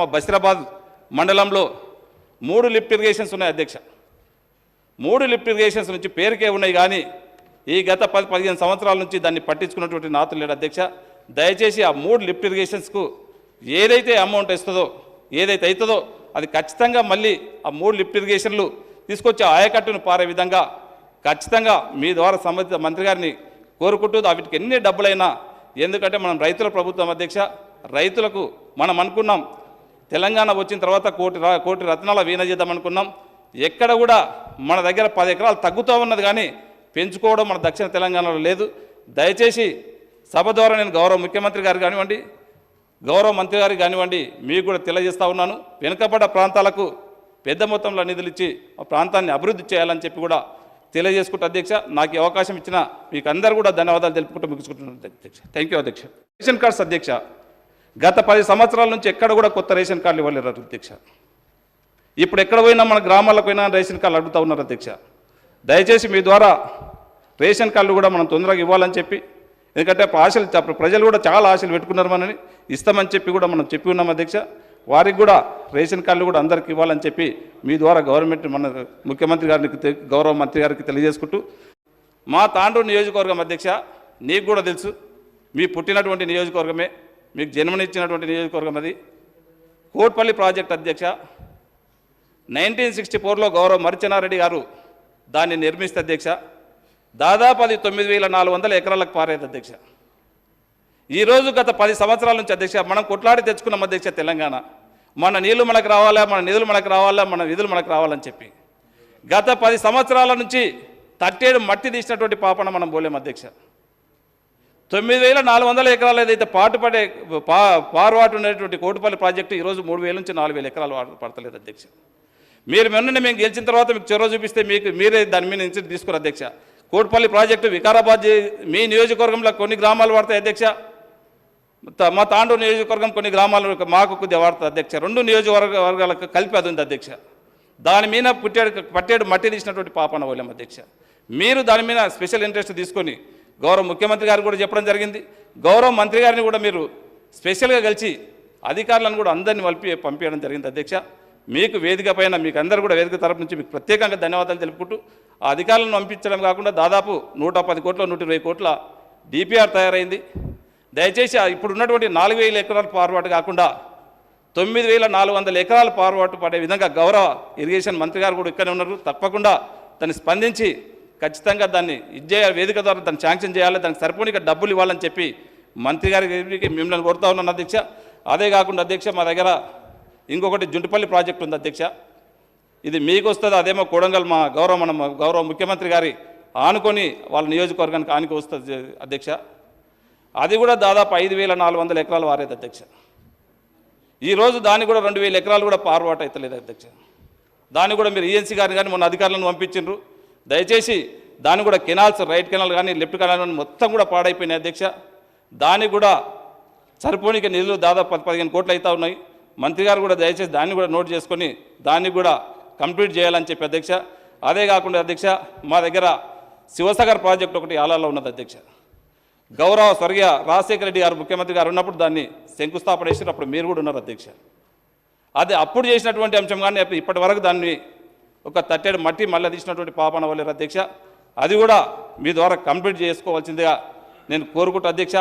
మా బసిరాబాద్ మండలంలో మూడు లిఫ్ట్ ఇరిగేషన్స్ ఉన్నాయి అధ్యక్ష. మూడు లిఫ్ట్ ఇరిగేషన్స్ నుంచి పేరుకే ఉన్నాయి కానీ ఈ గత పది పదిహేను సంవత్సరాల నుంచి దాన్ని పట్టించుకున్నటువంటి నాతులు లేడు అధ్యక్ష. దయచేసి ఆ మూడు లిఫ్ట్ ఇరిగేషన్స్కు ఏదైతే అమౌంట్ ఇస్తుందో ఏదైతే అవుతుందో అది ఖచ్చితంగా మళ్ళీ ఆ మూడు లిఫ్ట్ ఇరిగేషన్లు తీసుకొచ్చి ఆయకట్టును పారే విధంగా ఖచ్చితంగా మీ ద్వారా సంబంధిత మంత్రి గారిని కోరుకుంటూ వీటికి ఎన్ని డబ్బులైనా ఎందుకంటే మనం రైతుల ప్రభుత్వం అధ్యక్ష రైతులకు మనం అనుకున్నాం తెలంగాణ వచ్చిన తర్వాత కోటి కోటి రత్నాల వీణ చేద్దాం అనుకున్నాం. ఎక్కడ కూడా మన దగ్గర పది ఎకరాలు తగ్గుతూ ఉన్నది కానీ పెంచుకోవడం మన దక్షిణ తెలంగాణలో లేదు. దయచేసి సభ ద్వారా నేను గౌరవ ముఖ్యమంత్రి గారు కానివ్వండి గౌరవ మంత్రి గారికి కానివ్వండి మీకు కూడా తెలియజేస్తూ ఉన్నాను. వెనుకబడ్డ ప్రాంతాలకు పెద్ద మొత్తంలో నిధులు ఇచ్చి ఆ ప్రాంతాన్ని అభివృద్ధి చేయాలని చెప్పి కూడా తెలియజేసుకుంటూ అధ్యక్ష నాకు అవకాశం ఇచ్చిన మీకు అందరూ కూడా ధన్యవాదాలు తెలుపుకుంటూ ముగించుకుంటున్నాను అధ్యక్ష. థ్యాంక్ యూ అధ్యక్ష. రేషన్ కార్డ్స్ అధ్యక్ష గత పది సంవత్సరాల నుంచి ఎక్కడ కూడా కొత్త రేషన్ కార్డులు ఇవ్వలేరు అధ్యక్ష. ఇప్పుడు ఎక్కడ పోయినా మన గ్రామాలకు పోయినా రేషన్ కార్డులు అడుగుతూ ఉన్నారు అధ్యక్ష. దయచేసి మీ ద్వారా రేషన్ కార్డులు కూడా మనం తొందరగా ఇవ్వాలని చెప్పి ఎందుకంటే ఆశలు ప్రజలు కూడా చాలా ఆశలు పెట్టుకున్నారు మనని ఇస్తామని చెప్పి కూడా మనం చెప్పి ఉన్నాం అధ్యక్ష. వారికి కూడా రేషన్ కార్డులు కూడా అందరికి ఇవ్వాలని చెప్పి మీ ద్వారా గవర్నమెంట్ మన ముఖ్యమంత్రి గారికి గౌరవ మంత్రి గారికి తెలియజేసుకుంటూ మా తాండూరు నియోజకవర్గం అధ్యక్ష నీకు కూడా తెలుసు మీ పుట్టినటువంటి నియోజకవర్గమే మీకు జన్మనిచ్చినటువంటి నియోజకవర్గం అది. కోట్పల్లి ప్రాజెక్ట్ అధ్యక్ష నైన్టీన్ సిక్స్టీ ఫోర్లో గౌరవ మరిచనారెడ్డి గారు దాన్ని నిర్మిస్తే అధ్యక్ష దాదాపు అది తొమ్మిది వేల నాలుగు వందల ఎకరాలకు పారేది అధ్యక్ష. ఈరోజు గత పది సంవత్సరాల నుంచి అధ్యక్ష మనం కొట్లాడి తెచ్చుకున్నాం అధ్యక్ష తెలంగాణ. మన నీళ్ళు మనకు రావాలా మన నిధులు మనకు రావాలా మన విధులు మనకు రావాలని చెప్పి. గత పది సంవత్సరాల నుంచి తట్టేడు మట్టి తీసినటువంటి పాపన మనం పోలేం అధ్యక్ష. తొమ్మిది వేల నాలుగు వందల ఎకరాలు ఏదైతే పాటుపడే పా పారువాటు ఉండేటువంటి కోటిపల్లి ప్రాజెక్టు ఈరోజు మూడు వేల నుంచి నాలుగు వేల ఎకరాలు పడతలేదు అధ్యక్ష. మీరు మొన్న మేము గెలిచిన తర్వాత మీకు చొరవ చూపిస్తే మీకు మీరే దాని మీద నుంచి తీసుకురు అధ్యక్ష. కోటిపల్లి ప్రాజెక్టు వికారాబాద్ మీ నియోజకవర్గంలో కొన్ని గ్రామాలు వాడతాయి అధ్యక్ష. మా తాండూరు నియోజకవర్గం కొన్ని గ్రామాలు మాకు కొద్దిగా వాడుతుంది అధ్యక్ష. రెండు నియోజకవర్గ వర్గాలకు కలిపి అది ఉంది అధ్యక్ష. దాని మీద పుట్టాడు పట్టేడు మట్టి తీసినటువంటి పాపన వాళ్ళం అధ్యక్ష. మీరు దాని మీద స్పెషల్ ఇంట్రెస్ట్ తీసుకొని గౌరవ ముఖ్యమంత్రి గారు కూడా చెప్పడం జరిగింది. గౌరవ మంత్రి గారిని కూడా మీరు స్పెషల్గా కలిసి అధికారులను కూడా అందరినీ వలిపి పంపించడం జరిగింది అధ్యక్ష. మీకు వేదిక పైన మీకు అందరూ కూడా వేదిక తరపు నుంచి మీకు ప్రత్యేకంగా ధన్యవాదాలు తెలుపుకుంటూ ఆ అధికారులను పంపించడం కాకుండా దాదాపు నూట పది కోట్ల నూట ఇరవై కోట్ల డిపిఆర్ తయారైంది. దయచేసి ఇప్పుడు ఉన్నటువంటి నాలుగు వేల ఎకరాల పారుబాటు కాకుండా తొమ్మిది వేల నాలుగు వందల ఎకరాల పారుబాటు పడే విధంగా గౌరవ ఇరిగేషన్ మంత్రి గారు కూడా ఇక్కడే ఉన్నారు. తప్పకుండా తను స్పందించి ఖచ్చితంగా దాన్ని ఇచ్చే వేదిక ద్వారా దాన్ని శాంక్షన్ చేయాలి దానికి సరిపోనిక డబ్బులు ఇవ్వాలని చెప్పి మంత్రి గారికి మిమ్మల్ని కోరుతా ఉన్నాను అధ్యక్ష. అదే కాకుండా అధ్యక్ష మా దగ్గర ఇంకొకటి జుంటిపల్లి ప్రాజెక్ట్ ఉంది అధ్యక్ష. ఇది మీకు వస్తుంది అదేమో కూడంగల్ మా గౌరవ మన గౌరవ ముఖ్యమంత్రి గారి ఆనుకొని వాళ్ళ నియోజకవర్గానికి ఆనుకు వస్తుంది అధ్యక్ష. అది కూడా దాదాపు ఐదు వేల నాలుగు వందల ఎకరాలు వారేది అధ్యక్ష. ఈరోజు దాన్ని కూడా రెండు వేల ఎకరాలు కూడా పారుబాటు అవుతలేదు అధ్యక్ష. దాన్ని కూడా మీరు ఈఎన్సీ గారిని కానీ మొన్న అధికారులను పంపించిండ్రు. దయచేసి దాన్ని కూడా కెనాల్స్ రైట్ కెనాల్ కానీ లెఫ్ట్ కెనాల్ కానీ మొత్తం కూడా పాడైపోయినాయి అధ్యక్ష. దానికి కూడా సరిపోనిక నిధులు దాదాపు పది పదిహేను కోట్లు అవుతా ఉన్నాయి. మంత్రి గారు కూడా దయచేసి దాన్ని కూడా నోట్ చేసుకొని దాన్ని కూడా కంప్లీట్ చేయాలని చెప్పి అధ్యక్ష. అదే కాకుండా అధ్యక్ష మా దగ్గర శివసాగర్ ప్రాజెక్ట్ ఒకటి ఆలాలో ఉన్నది అధ్యక్ష. గౌరవ స్వర్గీయ రాజశేఖర రెడ్డి గారు ముఖ్యమంత్రి గారు ఉన్నప్పుడు దాన్ని శంకుస్థాపన చేసినప్పుడు మీరు కూడా ఉన్నారు అధ్యక్ష. అది అప్పుడు చేసినటువంటి అంశం కానీ ఇప్పటి వరకు దాన్ని ఒక తట్టెడు మట్టి మళ్ళీ తీసినటువంటి పాపన వల్లేరు అధ్యక్ష అది కూడా మీ ద్వారా కంప్లీట్ చేసుకోవాల్సిందిగా నేను కోరుకుంటూ అధ్యక్ష